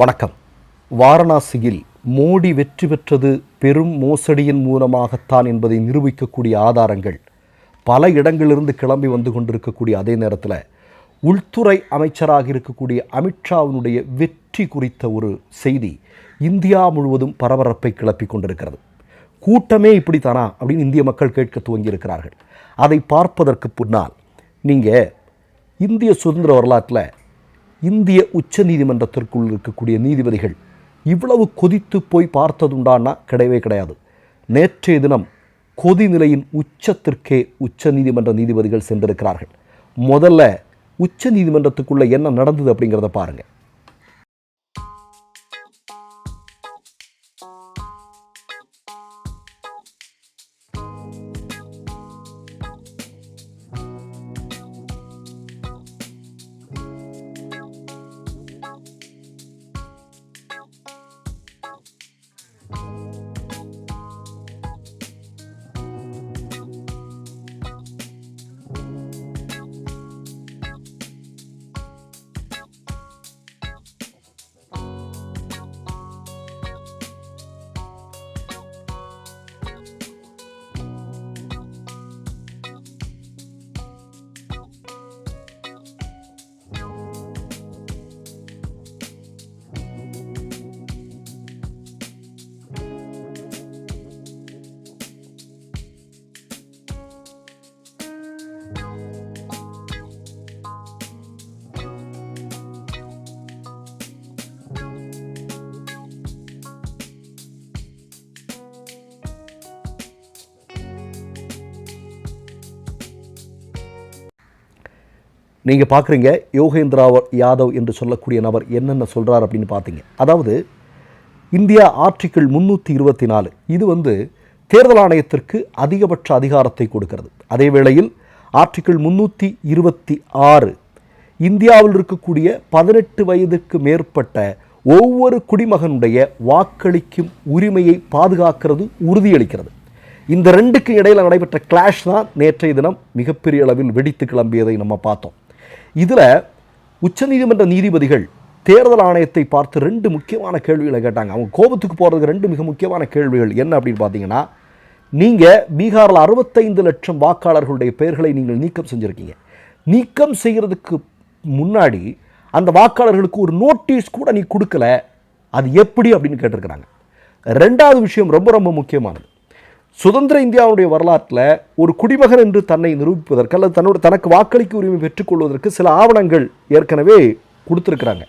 வணக்கம். வாரணாசியில் மோடி வெற்றி பெற்றது பெரும் மோசடியின் மூலமாகத்தான் என்பதை நிரூபிக்கக்கூடிய ஆதாரங்கள் பல இடங்களிலிருந்து கிளம்பி வந்து கொண்டிருக்கக்கூடிய அதே நேரத்தில் உள்துறை அமைச்சராக இருக்கக்கூடிய அமித்ஷாவினுடைய வெற்றி குறித்த ஒரு செய்தி இந்தியா முழுவதும் பரபரப்பை கிளப்பி கொண்டிருக்கிறது. கூட்டமே இப்படித்தானா அப்படின்னு இந்திய மக்கள் கேட்க துவங்கியிருக்கிறார்கள். அதை பார்ப்பதற்கு பின்னால் நீங்கள் இந்திய சுதந்திர வரலாற்றில் இந்திய உச்ச நீதிமன்றத்திற்குள் இருக்கக்கூடிய நீதிபதிகள் இவ்வளவு கொதித்து போய் பார்த்ததுண்டான்னா கிடையவே கிடையாது. நேற்றைய தினம் கொதிநிலையின் உச்சத்திற்கே உச்ச நீதிமன்ற நீதிபதிகள் சென்றிருக்கிறார்கள். முதல்ல உச்ச நீதிமன்றத்துக்குள்ளே என்ன நடந்தது அப்படிங்கிறத பாருங்க. நீங்கள் பார்க்குறீங்க யோகேந்திரா யாதவ் என்று சொல்லக்கூடிய நபர் என்னென்ன சொல்கிறார் அப்படின்னு பார்த்தீங்க அதாவது இந்தியா ஆர்டிக்கிள் முந்நூற்றி இருபத்தி நாலு இது வந்து தேர்தல் ஆணையத்திற்கு அதிகபட்ச அதிகாரத்தை கொடுக்கிறது. அதே வேளையில் ஆர்டிக்கிள் முந்நூற்றி இருபத்தி ஆறு இந்தியாவில் இருக்கக்கூடிய பதினெட்டு வயதுக்கு மேற்பட்ட ஒவ்வொரு குடிமகனுடைய வாக்களிக்கும் உரிமையை பாதுகாக்கிறது உறுதியளிக்கிறது. இந்த ரெண்டுக்கு இடையில் நடைபெற்ற கிளாஷ் தான் நேற்றைய தினம் மிகப்பெரிய அளவில் வெடித்து கிளம்பியதை நம்ம பார்த்தோம். இதில் உச்சநீதிமன்ற நீதிபதிகள் தேர்தல் ஆணையத்தை பார்த்து ரெண்டு முக்கியமான கேள்விகளை கேட்டாங்க. அவங்க கோபத்துக்கு போகிறதுக்கு ரெண்டு மிக முக்கியமான கேள்விகள் என்ன அப்படின்னு பார்த்தீங்கன்னா நீங்கள் பீகாரில் அறுபத்தைந்து லட்சம் வாக்காளர்களுடைய பெயர்களை நீங்கள் நீக்கம் செஞ்சுருக்கீங்க. நீக்கம் செய்கிறதுக்கு முன்னாடி அந்த வாக்காளர்களுக்கு ஒரு நோட்டீஸ் கூட நீ கொடுக்கல. அது எப்படி அப்படின்னு கேட்டிருக்கிறாங்க. ரெண்டாவது விஷயம் ரொம்ப ரொம்ப முக்கியமானது. சுதந்திர இந்தியாவுடைய வரலாற்றில் ஒரு குடிமகன் என்று தன்னை நிரூபிப்பதற்கு அல்லது தன்னோட தனக்கு வாக்களிக்க உரிமை பெற்றுக்கொள்வதற்கு சில ஆவணங்கள் ஏற்கனவே கொடுத்துருக்குறாங்க.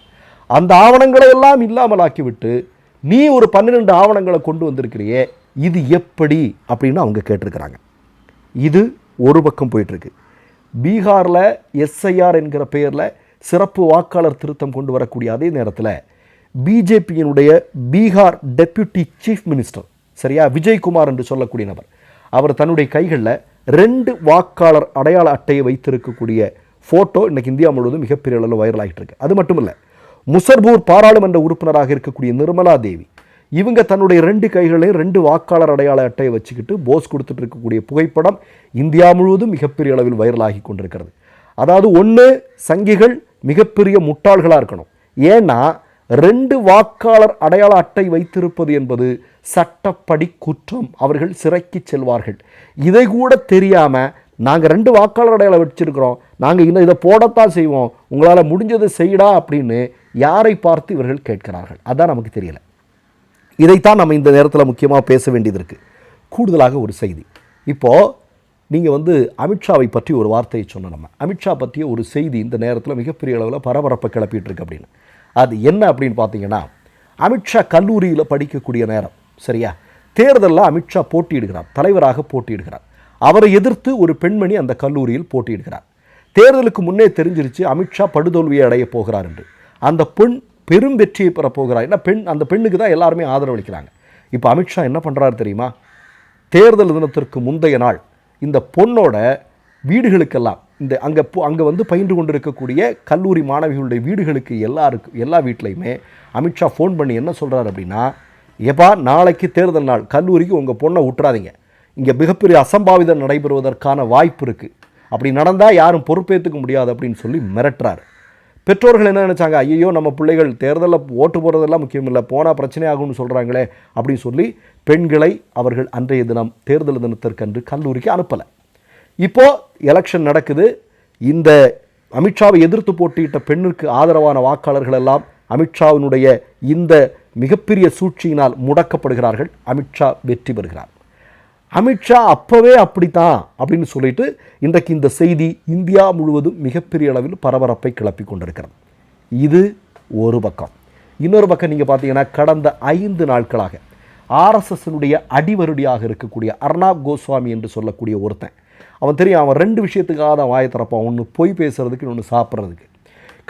அந்த ஆவணங்களை எல்லாம் இல்லாமலாக்கிவிட்டு நீ ஒரு பன்னிரெண்டு ஆவணங்களை கொண்டு வந்திருக்கிறியே இது எப்படி அப்படின்னு அவங்க கேட்டிருக்கிறாங்க. இது ஒரு பக்கம் போயிட்டுருக்கு. பீகாரில் எஸ்ஐஆர் என்கிற பெயரில் சிறப்பு வாக்காளர் திருத்தம் கொண்டு வரக்கூடிய அதே நேரத்தில் பிஜேபியினுடைய பீகார் டெப்யூட்டி சீஃப் மினிஸ்டர் சரியா? விஜய்குமார் என்று சொல்லக்கூடிய நபர். அவர் தன்னுடைய கைகளில் ரெண்டு வாக்காளர் அடையாள அட்டையை வைத்திருக்கக்கூடிய ஃபோட்டோ இன்றைக்கி இந்தியா முழுவதும் மிகப்பெரிய அளவில் வைரல் ஆகிட்டு இருக்கு. அது மட்டும் இல்லை முசர்பூர் பாராளுமன்ற உறுப்பினராக இருக்கக்கூடிய நிர்மலா தேவி இவங்க தன்னுடைய ரெண்டு கைகளையும் ரெண்டு வாக்காளர் அடையாள அட்டையை வச்சுக்கிட்டு போஸ் கொடுத்துட்டு இருக்கக்கூடிய புகைப்படம் இந்தியா முழுவதும் மிகப்பெரிய அளவில் வைரலாகி கொண்டிருக்கிறது. அதாவது ஒன்று சங்கிகள் மிகப்பெரிய முட்டாள்களாக இருக்கணும். ஏன்னா ரெண்டு வாக்காளர் அடையாள அட்டை வைத்திருப்பது என்பது சட்டப்படி குற்றம். அவர்கள் சிறைக்கு செல்வார்கள். இதை கூட தெரியாமல் நாங்கள் ரெண்டு வாக்காளர் அடையாளம் வச்சிருக்கிறோம். நாங்கள் இந்த இதை போடத்தான் செய்வோம். உங்களால் முடிஞ்சதை செய்யடா அப்படின்னு யாரை பார்த்து இவர்கள் கேட்கிறார்கள்? அதான் நமக்கு தெரியல. இதைத்தான் நம்ம இந்த நேரத்தில் முக்கியமாக பேச வேண்டியது இருக்குது கூடுதலாக ஒரு செய்தி. இப்போது நீங்கள் வந்து அமித்ஷாவை பற்றி ஒரு வார்த்தையை சொன்ன நம்ம. அமித்ஷா பற்றிய ஒரு செய்தி இந்த நேரத்தில் மிகப்பெரிய அளவில் பரபரப்பை கிளப்பிட்டு இருக்கு அப்படின்னு. அது என்ன அப்படின்னு பார்த்தீங்கன்னா அமித்ஷா கல்லூரியில் படிக்கக்கூடிய நேரம் சரியா? தேர்தலில் அமித்ஷா போட்டியிடுகிறார் தலைவராக போட்டியிடுகிறார். அவரை எதிர்த்து ஒரு பெண்மணி அந்த கல்லூரியில் போட்டியிடுகிறார். தேர்தலுக்கு முன்னே தெரிஞ்சிருச்சு அமித்ஷா படுதோல்வியை அடைய போகிறார் என்று. அந்த பெண் பெரும் வெற்றியை பெறப்போகிறார் ஏன்னா பெண் அந்த பெண்ணுக்கு தான் எல்லாருமே ஆதரவளிக்கிறாங்க. இப்போ அமித்ஷா என்ன பண்ணுறாரு தெரியுமா? தேர்தல் தினத்திற்கு முந்தைய நாள் இந்த பொண்ணோட வீடுகளுக்கெல்லாம் இந்த அங்கே அங்கே வந்து பயின்று கொண்டிருக்கக்கூடிய கல்லூரி மாணவிகளுடைய வீடுகளுக்கு எல்லாருக்கும் எல்லா வீட்லையுமே அமித்ஷா ஃபோன் பண்ணி என்ன சொல்கிறார் அப்படின்னா எப்பா நாளைக்கு தேர்தல் நாள். கல்லூரிக்கு உங்கள் பொண்ணை விட்டுறாதீங்க இங்கே மிகப்பெரிய அசம்பாவிதம் நடைபெறுவதற்கான வாய்ப்பு இருக்குது அப்படி நடந்தால் யாரும் பொறுப்பேற்றுக்க முடியாது அப்படின்னு சொல்லி மிரட்டுறாரு. பெற்றோர்கள் என்ன நினச்சாங்க? ஐயோ நம்ம பிள்ளைகள் தேர்தலில் ஓட்டு போடுறதெல்லாம் முக்கியம் இல்லை. போனால் பிரச்சனை ஆகும்னு சொல்கிறாங்களே அப்படின்னு சொல்லி பெண்களை அவர்கள் அன்றைய தினம் தேர்தல் தினத்திற்கன்று கல்லூரிக்கு அனுப்பலை. இப்போது எலெக்ஷன் நடக்குது. இந்த அமித்ஷாவை எதிர்த்து போட்டியிட்ட பெண்ணுக்கு ஆதரவான வாக்காளர்கள் எல்லாம் அமித்ஷாவினுடைய இந்த மிகப்பெரிய சூழ்ச்சியினால் முடக்கப்படுகிறார்கள். அமித்ஷா வெற்றி பெறுகிறார். அமித்ஷா அப்போவே அப்படித்தான் அப்படின்னு சொல்லிட்டு இன்றைக்கு இந்த செய்தி இந்தியா முழுவதும் மிகப்பெரிய அளவில் பரபரப்பை கிளப்பி கொண்டிருக்கிறது. இது ஒரு பக்கம். இன்னொரு பக்கம் நீங்கள் பார்த்தீங்கன்னா கடந்த ஐந்து நாட்களாக ஆர்எஸ்எஸ்னுடைய அடிவருடியாக இருக்கக்கூடிய அர்ணாப் கோஸ்வாமி என்று சொல்லக்கூடிய ஒருத்தன் அவன் தெரியும் அவன் ரெண்டு விஷயத்துக்காக தான் வாயை திறப்பான். ஒன்று பொய் பேசுறதுக்கு இன்னொன்று சாப்பிட்றதுக்கு.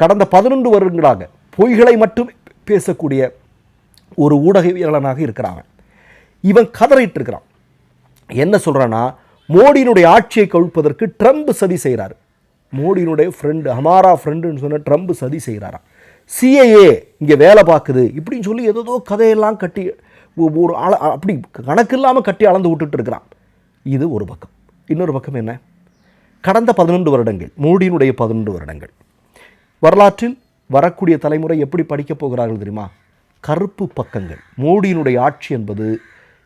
கடந்த பதினொன்று வருடங்களாக பொய்களை மட்டும் பேசக்கூடிய ஒரு ஊடகவியலாளனாக இருக்கிறான் இவன் கதறிட்டு இருக்கிறான் என்ன சொல்கிறான்னா மோடியினுடைய ஆட்சியை கவிழ்ப்பதற்கு ட்ரம்ப் சதி செய்கிறார். மோடியினுடைய ஃப்ரெண்டு ஹமாரா ஃப்ரெண்டுன்னு சொன்ன ட்ரம்ப் சதி செய்கிறாராம். சிஏஏ இங்கே வேலை பார்க்குது இப்படின்னு சொல்லி ஏதோ கதையெல்லாம் கட்டி ஒரு அள அப்படி கணக்கு இல்லாமல் கட்டி அளந்து விட்டுட்டு இருக்கிறான். இது ஒரு பக்கம். இன்னொரு பக்கம் என்ன? கடந்த பதினொன்று வருடங்கள் மோடியினுடைய பதினொன்று வருடங்கள். வரலாற்றில் வரக்கூடிய தலைமுறை எப்படி படிக்கப் போகிறார்கள் தெரியுமா? கருப்பு பக்கங்கள். மோடியினுடைய ஆட்சி என்பது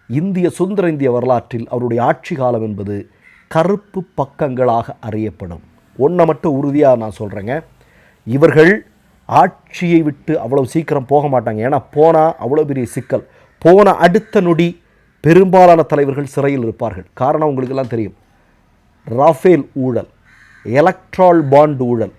இந்திய சுதந்திர இந்திய வரலாற்றில் அவருடைய ஆட்சி காலம் என்பது கருப்பு பக்கங்களாக அறியப்படும். ஒன்றை மட்டும் உறுதியாக நான் சொல்கிறேங்க இவர்கள் ஆட்சியை விட்டு அவ்வளவு சீக்கிரம் போக மாட்டாங்க. ஏன்னா போனால் அவ்வளோ பெரிய சிக்கல். போன அடுத்த நொடி பெரும்பாலான தலைவர்கள் சிறையில் இருப்பார்கள். காரணம் உங்களுக்கெல்லாம் தெரியும். ராஃபேல் ஊழல் எலக்ட்ரால் பாண்ட் ஊழல்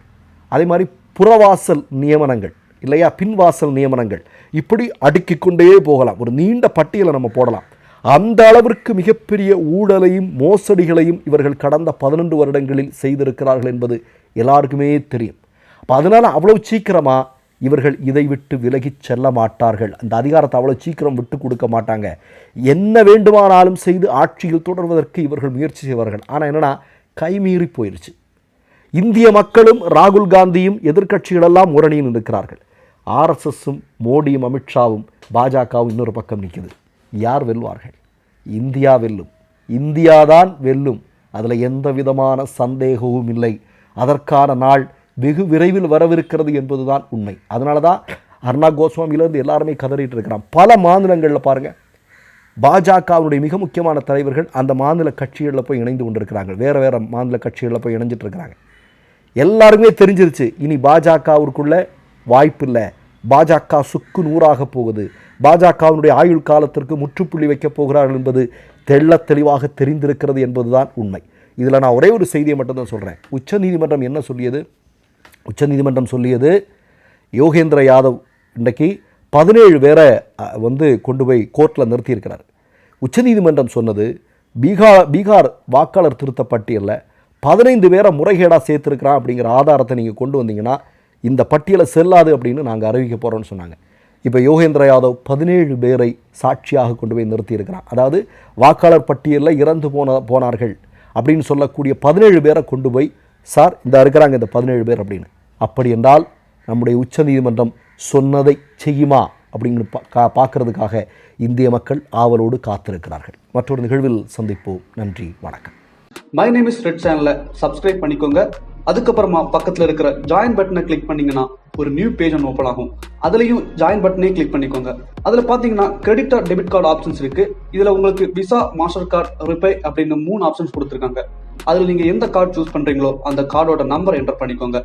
அதே மாதிரி புறவாசல் நியமனங்கள் இல்லையா? பின்வாசல் நியமனங்கள் இப்படி அடுக்கி கொண்டே போகலாம். ஒரு நீண்ட பட்டியலை நம்ம போடலாம். அந்த அளவிற்கு மிகப்பெரிய ஊழலையும் மோசடிகளையும் இவர்கள் கடந்த பதினொன்று வருடங்களில் செய்திருக்கிறார்கள் என்பது எல்லாருக்குமே தெரியும். அப்போ அதனால் அவ்வளவு சீக்கிரமாக இவர்கள் இதை விட்டு விலகிச் செல்ல மாட்டார்கள். அந்த அதிகாரத்தை அவ்வளோ சீக்கிரம் விட்டு கொடுக்க மாட்டாங்க. என்ன வேண்டுமானாலும் செய்து ஆட்சியில் தொடர்வதற்கு இவர்கள் முயற்சி செய்வார்கள். ஆனால் என்னன்னா கைமீறி போயிருச்சு. இந்திய மக்களும் ராகுல் காந்தியும் எதிர்க்கட்சிகளெல்லாம் முரணியில் இருக்கிறார்கள் ஆர்எஸ்எஸும் மோடியும் அமித்ஷாவும் பாஜகவும் இன்னொரு பக்கம் நிற்குது யார் வெல்வார்கள்? இந்தியா வெல்லும். இந்தியாதான் வெல்லும். அதில் எந்த விதமான சந்தேகமும் இல்லை. அதற்கான நாள் வெகு விரைவில் வரவிருக்கிறது என்பதுதான் உண்மை. அதனால தான் அர்ணா கோஸ்வாமியிலேருந்து எல்லாருமே கதறிட்டு இருக்கிறான் பல மாநிலங்களில் பாருங்கள் பாஜகவுடைய மிக முக்கியமான தலைவர்கள் அந்த மாநில கட்சிகளில் போய் இணைந்து கொண்டிருக்கிறாங்க வேறு வேறு மாநில கட்சிகளில் போய் இணைஞ்சிட்டு இருக்கிறாங்க எல்லாருக்குமே தெரிஞ்சிருச்சு இனி பாஜகவிற்குள்ளே வாய்ப்பில்லை பாஜக சுக்கு நூறாக போகுது. பாஜகவினுடைய ஆயுள் காலத்திற்கு முற்றுப்புள்ளி வைக்கப் போகிறார்கள் என்பது தெள்ளத் தெளிவாக தெரிந்திருக்கிறது என்பதுதான் உண்மை. இதில் நான் ஒரே ஒரு செய்தியை மட்டும்தான் சொல்கிறேன் உச்சநீதிமன்றம் என்ன சொல்லியது? உச்சநீதிமன்றம் சொல்லியது யோகேந்திர யாதவ் இன்றைக்கு பதினேழு பேரை வந்து கொண்டு போய் கோர்ட்டில் நிறுத்தியிருக்கிறார். உச்சநீதிமன்றம் சொன்னது பீகார் பீகார் வாக்காளர் திருத்த பட்டியலில் பதினைந்து பேரை முறைகேடாக சேர்த்துருக்கிறான் அப்படிங்கிற ஆதாரத்தை நீங்கள் கொண்டு வந்தீங்கன்னா இந்த பட்டியலை செல்லாது அப்படின்னு நாங்கள் அறிவிக்க போகிறோம்னு சொன்னாங்க. இப்போ யோகேந்திர யாதவ் பதினேழு பேரை சாட்சியாக கொண்டு போய் நிறுத்தியிருக்கிறான். அதாவது வாக்காளர் பட்டியலில் இறந்து போன போனார்கள் அப்படின்னு சொல்லக்கூடிய பதினேழு பேரை கொண்டு போய் சார் இந்த இருக்கிறாங்க இந்த பதினேழு பேர் அப்படின்னு. அப்படி என்றால் நம்முடைய உச்சநீதிமன்றம் சொன்னதை செய்யுமா அப்படிங்கிற பா கா- பார்க்கறதுக்காக இந்திய மக்கள் ஆவலோடு காத்திருக்கிறார்கள். மற்றொரு நிகழ்வில் சந்திப்போம். நன்றி வணக்கம். மை நேம் இஸ் ரெட் சேனலை சப்ஸ்கிரைப் பண்ணிக்கோங்க. அதுக்கப்புறமா பக்கத்தில் இருக்கிற ஜாயின் பட்டனை கிளிக் பண்ணீங்கன்னா ஒரு நியூ பேஜ் ஒன்று ஓப்பன் ஆகும். அதுலேயும் ஜாயின் பட்டனே கிளிக் பண்ணிக்கோங்க. அதில் பார்த்தீங்கன்னா credit or debit card options இருக்கு. இதில் உங்களுக்கு விசா மாஸ்டர் கார்டு ரிப்பே அப்படின்னு மூணு ஆப்ஷன்ஸ் கொடுத்துருக்காங்க. அதில் நீங்கள் எந்த கார்டு சூஸ் பண்ணுறீங்களோ அந்த கார்டோட நம்பர் என்டர் பண்ணிக்கோங்க.